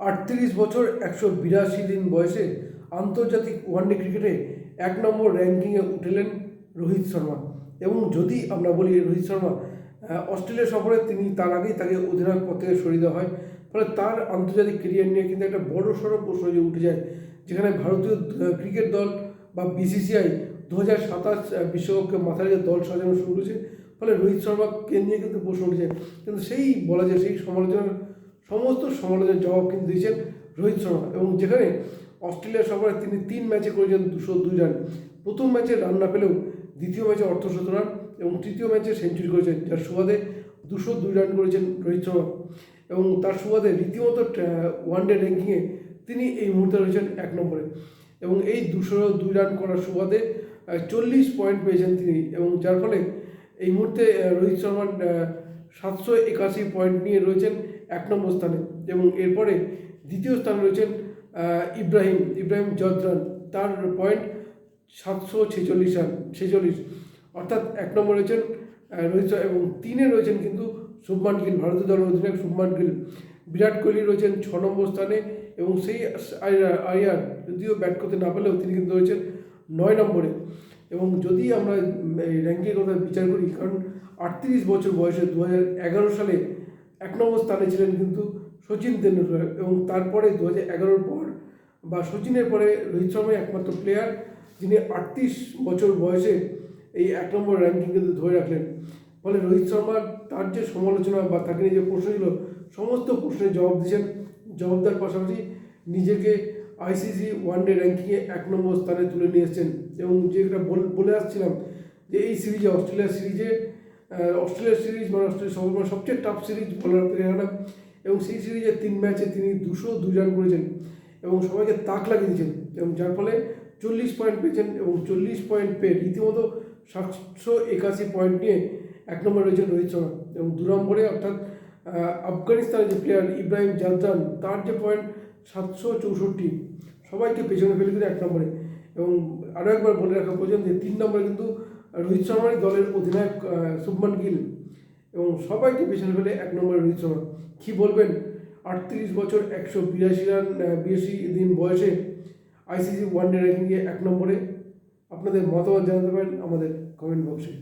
আটত্রিশ বছর একশো বিরাশি দিন বয়সে আন্তর্জাতিক ওয়ানডে ক্রিকেটে এক নম্বর র্যাঙ্কিংয়ে উঠলেন রোহিত শর্মা। এবং যদি আমরা বলি রোহিত শর্মা অস্ট্রেলিয়া সফরে তিনি তার আগেই তাকে অধিনায়ক পদ থেকে সরিয়ে দেওয়া হয়। ফলে তার আন্তর্জাতিক কেরিয়ার নিয়ে কিন্তু একটা বড় সড়ো প্রশ্ন যে উঠে যায়, যেখানে ভারতীয় ক্রিকেট দল বা বিসিসিআই দু হাজার সাতাশ বিশ্বকাপকে মাথায় রেখে দল সাজানো শুরু করেছে। ফলে রোহিত শর্মাকে নিয়ে কিন্তু প্রশ্ন উঠেছে কিন্তু সেই বলা যায়, সেই সমালোচনার সমস্ত সমালোচনার জবাব কিন্তু দিয়েছেন রোহিত শর্মা। এবং যেখানে অস্ট্রেলিয়া সফরে তিনি তিন ম্যাচে করেছেন দুশো দুই রান। প্রথম ম্যাচে রান না পেলেও দ্বিতীয় ম্যাচে অর্ধশত রান এবং তৃতীয় ম্যাচে সেঞ্চুরি করেছেন, যার সুবাদে দুশো দুই রান করেছেন রোহিত শর্মা। এবং তার সুবাদে রীতিমতো ওয়ানডে র্যাঙ্কিংয়ে তিনি এই মুহূর্তে রয়েছেন এক নম্বরে। এবং এই দুশো দুই রান করার সুবাদে চল্লিশ পয়েন্ট পেয়েছেন তিনি। এবং যার ফলে এই মুহূর্তে রোহিত শর্মার সাতশো একাশি পয়েন্ট নিয়ে রয়েছেন এক নম্বর স্থানে এবং এরপরে দ্বিতীয় স্থানে রয়েছেন ইব্রাহিম ইব্রাহিম জদরান তার পয়েন্ট সাতশো ছেচল্লিশ রান ছেচল্লিশ। অর্থাৎ এক নম্বর রয়েছেন রোহিত এবং তিনে রয়েছেন কিন্তু শুভমান গিল ভারতীয় দলের অধিনায়ক শুভমান গিল। বিরাট কোহলি রয়েছেন ছ নম্বর স্থানে এবং সেই আইয়ার যদিও ব্যাট করতে না পারলেও তিনি কিন্তু রয়েছেন নয় নম্বরে। এবং যদি আমরা উম, র্যাঙ্কের কথা বিচার করি কারণ আটত্রিশ বছর বয়সে দু হাজার এগারো সালে এক নম্বর স্থানে ছিলেন কিন্তু সচিন তেন্ডুলকর এবং তারপরে দু হাজার এগারোর পর বা সচিনের পরে রোহিত শর্মাই একমাত্র প্লেয়ার যিনি আটত্রিশ বছর বয়সে এই এক নম্বর র্যাঙ্কিং কিন্তু ধরে রাখলেন। ফলে রোহিত শর্মার তার যে সমালোচনা বা তাকে নিয়ে যে প্রশ্ন ছিল, সমস্ত প্রশ্নের জবাব দিয়েছেন। জবাব দেওয়ার পাশাপাশি নিজেকে আইসিসি ওয়ানডে র্যাঙ্কিংয়ে এক নম্বর স্থানে তুলে নিয়ে এসেছেন। এবং যেটা বল- আসছিলাম যে এই সিরিজে অস্ট্রেলিয়া সিরিজে অস্ট্রেলিয়া সিরিজ মানে অস্ট্রেলিয়া সব মানে সবচেয়ে টাফ সিরিজ বলার পেরে এবং সেই সিরিজে তিন ম্যাচে তিনি দুশো দুই রান করেছেন এবং সবাইকে তাক লাগিয়ে দিয়েছেন। এবং যার ফলে চল্লিশ পয়েন্ট পেয়েছেন এবং চল্লিশ পয়েন্ট পেয়ে রীতিমতো সাতশো একাশি পয়েন্ট নিয়ে এক নম্বরে রয়েছেন রোহিত শর্মা। এবং দু নম্বরে অর্থাৎ আফগানিস্তানের যে প্লেয়ার ইব্রাহিম জাদরান তার যে পয়েন্ট সাতশো চৌষট্টি, সবাইকে পেছনে ফেলে দিলে এক নম্বরে এবং আরও একবার বলে রাখা প্রয়োজন যে তিন নম্বরে কিন্তু রোহিত শর্মারই দলের অধিনায়ক শুভমান গিল এবং সবাইকে পেছনে ফেলে এক নম্বরে রোহিত শর্মা। কী বলবেন? আটত্রিশ বছর, একশো বিরাশি রান বিরাশি দিন বয়সে আইসিসি ওয়ানডে র্যাঙ্কিংয়ে এক নম্বরে। আপনাদের মতামত জানাতে পারেন আমাদের কমেন্ট বক্সে